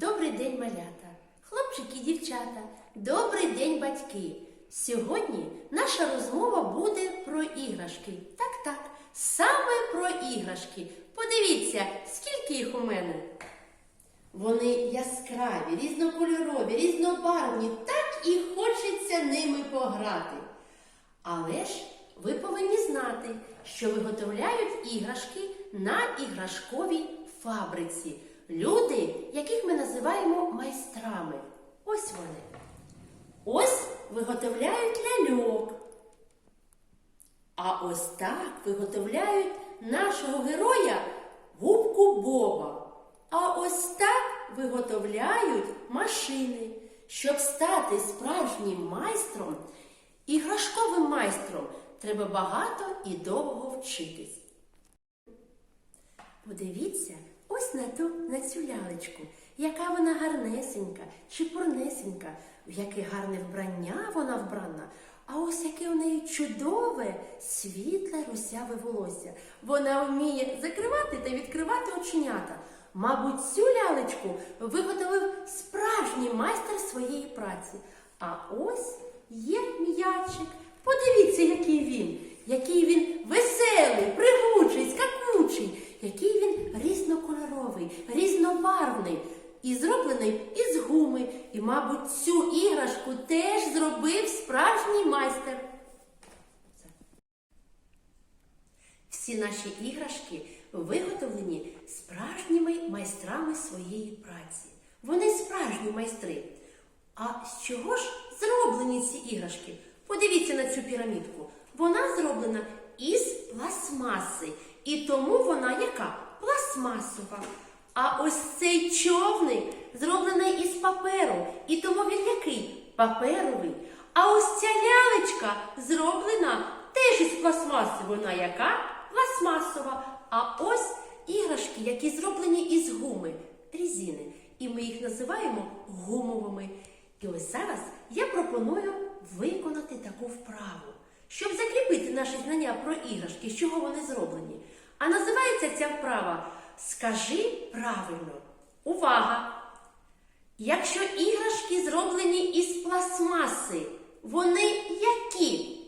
Добрий день, малята, хлопчики і дівчата, добрий день, батьки. Сьогодні наша розмова буде про іграшки. Так, так, саме про іграшки. Подивіться, скільки їх у мене. Вони яскраві, різнокольорові, різнобарвні, так і хочеться ними пограти. Але ж ви повинні знати, що виготовляють іграшки на іграшковій фабриці. Люди, яких ми називаємо майстрами. Ось вони. Ось виготовляють ляльок. А ось так виготовляють нашого героя губку Боба. А ось так виготовляють машини. Щоб стати справжнім майстром, іграшковим майстром, треба багато і довго вчитись. Подивіться ось на ту на цю яка вона гарнесенька, чепурнесенька, в яке гарне вбрання вона вбрана. А ось яке у неї чудове, світле русяве волосся. Вона вміє закривати та відкривати оченята. Мабуть, цю лялечку виготовив справжній майстер своєї праці. А ось є м'ячик. Подивіться, який він, який він веселий, пригучий, скакучий, який він різнокольоровий, різнобарвний і зроблений із гуми. І, мабуть, цю іграшку теж зробив справжній майстер. Всі наші іграшки виготовлені справжніми майстрами своєї праці. Вони справжні майстри. А з чого ж зроблені ці іграшки? Подивіться на цю пірамідку. Вона зроблена із пластмаси. І тому вона яка? Пластмасова. А ось цей човник зроблений із паперу. І тому він який? Паперовий. А ось ця лялечка зроблена теж із пластмаси. Вона яка? Пластмасова. А ось іграшки, які зроблені із гуми, різини. І ми їх називаємо гумовими. І ось зараз я пропоную виконати таку вправу, щоб закріпити наші знання про іграшки, з чого вони зроблені. А називається ця вправа Скажи правильно. Увага! Якщо іграшки зроблені із пластмаси, вони які?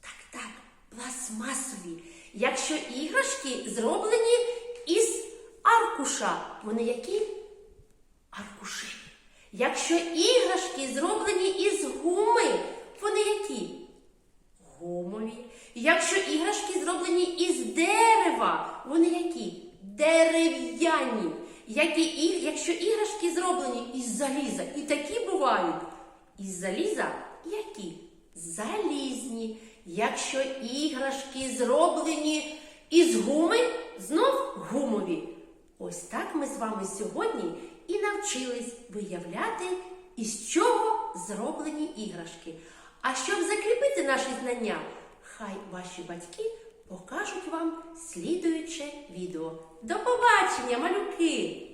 Так, так, пластмасові. Якщо іграшки зроблені із аркуша, вони які? Аркуші. Якщо іграшки зроблені із гуми, вони які? Гумові. Якщо іграшки зроблені із дерева, вони які? Дерев'яні. Які, якщо іграшки зроблені із заліза, і такі бувають, із заліза які? Залізні. Якщо іграшки зроблені із гуми, знов гумові. Ось так ми з вами сьогодні і навчились виявляти, із чого зроблені іграшки. А щоб закріпити наші знання, хай ваші батьки покажуть вам слідуюче відео. До побачення, малюки!